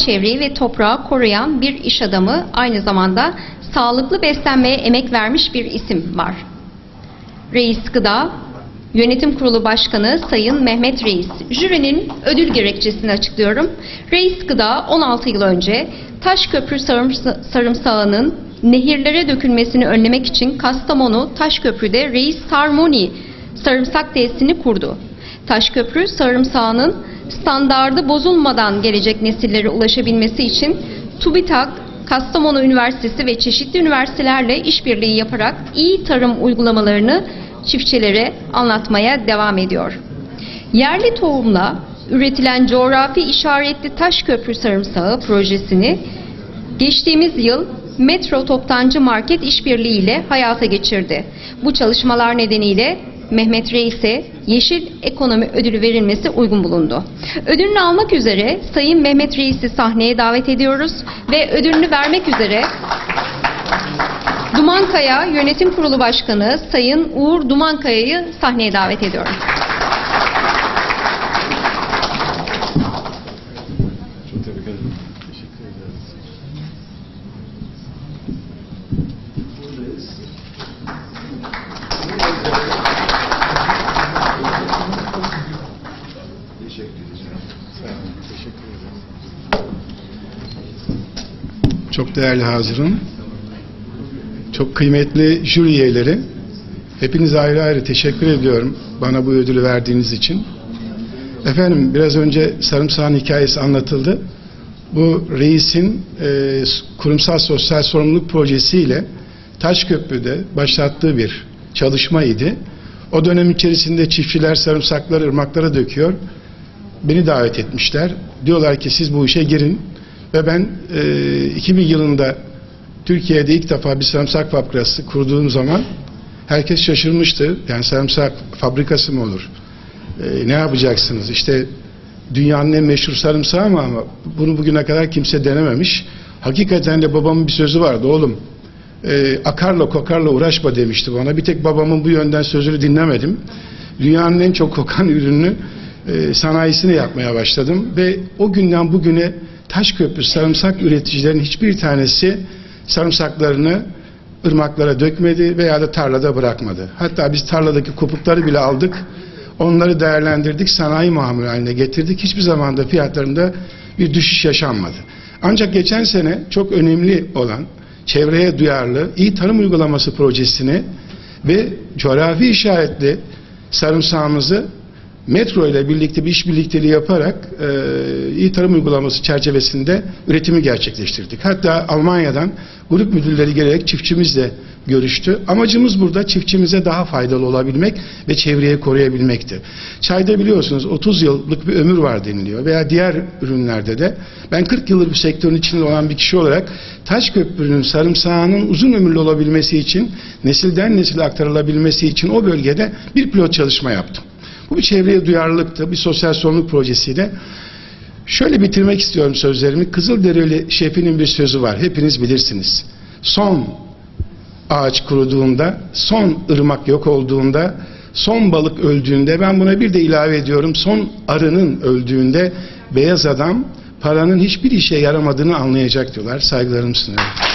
çevreyi ve toprağı koruyan bir iş adamı, aynı zamanda sağlıklı beslenmeye emek vermiş bir isim var. Reis Gıda Yönetim Kurulu Başkanı Sayın Mehmet Reis. Jürinin ödül gerekçesini açıklıyorum. Reis Gıda 16 yıl önce Taşköprü sarımsa- sarımsağının nehirlere dökülmesini önlemek için Kastamonu Taşköprü'de Reis Sarmoni sarımsak tesisini kurdu. Taşköprü sarımsağının standardı bozulmadan gelecek nesillere ulaşabilmesi için TÜBİTAK, Kastamonu Üniversitesi ve çeşitli üniversitelerle işbirliği yaparak iyi tarım uygulamalarını çiftçilere anlatmaya devam ediyor. Yerli tohumla üretilen coğrafi işaretli Taşköprü sarımsağı projesini geçtiğimiz yıl Metro Toptancı Market işbirliği ile hayata geçirdi. Bu çalışmalar nedeniyle Mehmet Reis'e Yeşil Ekonomi Ödülü verilmesi uygun bulundu. Ödülünü almak üzere Sayın Mehmet Reis'i sahneye davet ediyoruz ve ödülünü vermek üzere Dumankaya Yönetim Kurulu Başkanı Sayın Uğur Dumankaya'yı sahneye davet ediyorum. Çok değerli hazırım. Çok kıymetli jüri üyeleri. Hepinize ayrı ayrı teşekkür ediyorum bana bu ödülü verdiğiniz için. Efendim biraz önce sarımsağın hikayesi anlatıldı. Bu reisin e, kurumsal sosyal sorumluluk projesiyle Taşköprü'de başlattığı bir çalışmaydı. O dönem içerisinde çiftçiler sarımsakları ırmaklara döküyor. Beni davet etmişler. Diyorlar ki siz bu işe girin. Ve ben e, 2000 yılında Türkiye'de ilk defa bir sarımsak fabrikası kurduğum zaman herkes şaşırmıştı. Yani sarımsak fabrikası mı olur? E, ne yapacaksınız? İşte dünyanın en meşhur sarımsağı mı ama bunu bugüne kadar kimse denememiş. Hakikaten de babamın bir sözü vardı oğlum. E, akarla kokarla uğraşma demişti bana. Bir tek babamın bu yönden sözünü dinlemedim. Dünyanın en çok kokan ürünü e, sanayisini yapmaya başladım ve o günden bugüne Taşköprü sarımsak üreticilerin hiçbir tanesi sarımsaklarını ırmaklara dökmedi veya da tarlada bırakmadı. Hatta biz tarladaki kopukları bile aldık. Onları değerlendirdik, sanayi mamul haline getirdik. Hiçbir zaman da fiyatlarında bir düşüş yaşanmadı. Ancak geçen sene çok önemli olan çevreye duyarlı iyi tarım uygulaması projesini ve coğrafi işaretli sarımsağımızı metro ile birlikte bir iş birlikteliği yaparak e, iyi tarım uygulaması çerçevesinde üretimi gerçekleştirdik. Hatta Almanya'dan grup müdürleri gelerek çiftçimizle görüştü. Amacımız burada çiftçimize daha faydalı olabilmek ve çevreyi koruyabilmekti. Çayda biliyorsunuz 30 yıllık bir ömür var deniliyor veya diğer ürünlerde de. Ben 40 yıldır bu sektörün içinde olan bir kişi olarak Taşköprü'nün sarımsağının uzun ömürlü olabilmesi için, nesilden nesile aktarılabilmesi için o bölgede bir pilot çalışma yaptım. Bu bir çevreye duyarlılıktı, bir sosyal sorumluluk projesiydi. Şöyle bitirmek istiyorum sözlerimi. Kızılderili şefinin bir sözü var. Hepiniz bilirsiniz. Son ağaç kuruduğunda, son ırmak yok olduğunda, son balık öldüğünde, ben buna bir de ilave ediyorum, son arının öldüğünde beyaz adam paranın hiçbir işe yaramadığını anlayacak diyorlar. Saygılarımı sunuyorum.